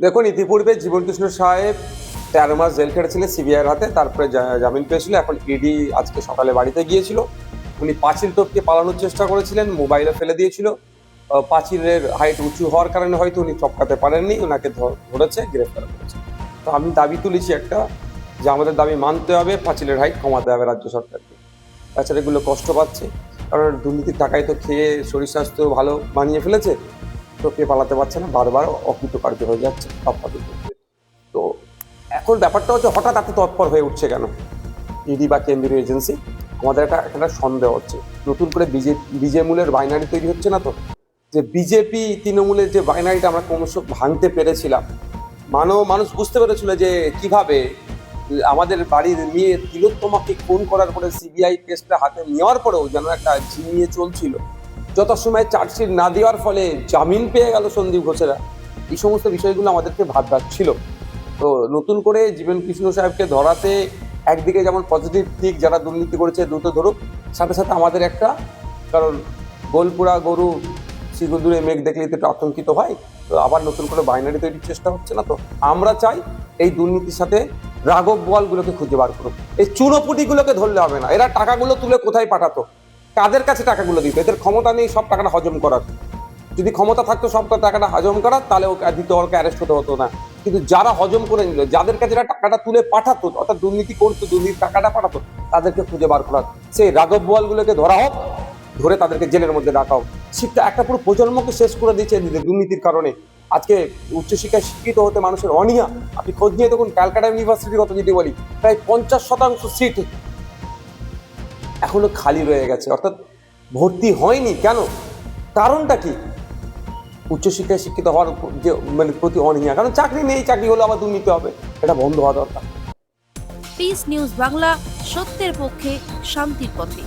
দেখুন, ইতিপূর্বে জীবন কৃষ্ণ সাহেব তেরো মাস জেল খেটেছিলেন সিবিআইয়ের হাতে, তারপরে জামিন পেয়েছিল এখন ইডি আজকে সকালে বাড়িতে গিয়েছিল। উনি পাঁচিল টপকে পালানোর চেষ্টা করেছিলেন, মোবাইলে ফেলে দিয়েছিল। পাঁচিলের হাইট উঁচু হওয়ার কারণে হয়তো উনি চপকাতে পারেননি ওনাকে ধরেছে, গ্রেফতার করেছে। তো আমি দাবি তুলেছি একটা যে আমাদের দাবি মানতে হবে, পাঁচিলের হাইট কমাতে হবে রাজ্য সরকারকে। তাছাড়া এগুলো কষ্ট পাচ্ছে, কারণ দুর্নীতির টাকায় তো খেয়ে, শরীর স্বাস্থ্য ভালো বানিয়ে ফেলেছে। তো পালাতে পারছে না, বারবার অকৃতকার্য হয়ে যাচ্ছে তো এখন ব্যাপারটা হচ্ছে হঠাৎ এত তৎপর হয়ে উঠছে কেন? ইডি বা কেন্দ্রীয় এজেন্সি, আমাদের একটা একটা সন্দেহ হচ্ছে। নতুন করে বিজে বিজেমূলের বাইনারি তৈরি হচ্ছে না তো? যে বিজেপি, তৃণমূলের যে বাইনারিটা আমরা ক্রমশ ভাঙতে পেরেছিলাম, মানব মানুষ বুঝতে পেরেছিল যে কীভাবে আমাদের বাড়ির মেয়ে তিলোত্তমাকে খুন করার পরে সিবিআই কেসটা হাতে নেওয়ার পরেও যেন একটা ঝিমিয়ে চলছিল। যত সময় চার্জশিট না দেওয়ার ফলে জামিন পেয়ে গেল সন্দীপ ঘোষেরা। এই সমস্ত বিষয়গুলো আমাদেরকে ভাববার ছিল। তো নতুন করে জীবন কৃষ্ণ সাহেবকে ধরাতে একদিকে যেমন পজিটিভ দিক যারা দুর্নীতি করেছে দ্রুত ধরুক, সাথে সাথে আমাদের একটা, কারণ গোলপুরা গরু শিগুদুরে মেঘ দেখলে তো একটু আতঙ্কিত হয়, তো আবার নতুন করে বাইনারি তৈরির চেষ্টা হচ্ছে না তো। আমরা চাই এই দুর্নীতির সাথে রাঘব বোয়ালগুলোকে খুঁজে বার করুক। এই চুনোপুটিগুলোকে ধরলে হবে না। এরা টাকাগুলো তুলে কোথায় পাঠাতো? কাদের কাছে টাকাগুলো দিত এদের ক্ষমতা নেই, সব টাকাটা হজম করার। যদি ক্ষমতা থাকতো, সব টাকাটা হজম করার, তাহলে ওকে দ্বিতীয় ওকে অ্যারেস্ট হতে হতো না। কিন্তু যারা হজম করে নিল, যাদের কাছে টাকাটা তুলে পাঠাতো, অর্থাৎ দুর্নীতি করতো দুর্নীতি টাকাটা পাঠাতো, তাদেরকে খুঁজে বার করার। সেই রাঘব বোয়ালগুলোকে ধরা হোক, ধরে তাদেরকে জেলের মধ্যে রাখা হোক। শিক্ষা একটা পুরো প্রজন্মকে শেষ করে দিয়েছে দুর্নীতির কারণে। আজকে উচ্চশিক্ষায় শিক্ষিত হতে মানুষের অনিয়া আপনি খোঁজ নিয়ে দেখুন, ক্যালকাটা ইউনিভার্সিটির কথা যদি বলি, প্রায় পঞ্চাশ শতাংশ সিট এখনও খালি রয়ে গেছে। অর্থাৎ ভর্তি হয়নি। কেন? কারণটা কি? উচ্চশিক্ষায় শিক্ষিত হওয়ার যে মানে প্রতি অনীহা। কারণ চাকরি নেই, চাকরি হলে আবার দুর্নীতি হবে। এটা বন্ধ হওয়া দরকার। পিস নিউজ বাংলা, সত্যের পক্ষে, শান্তির পথে।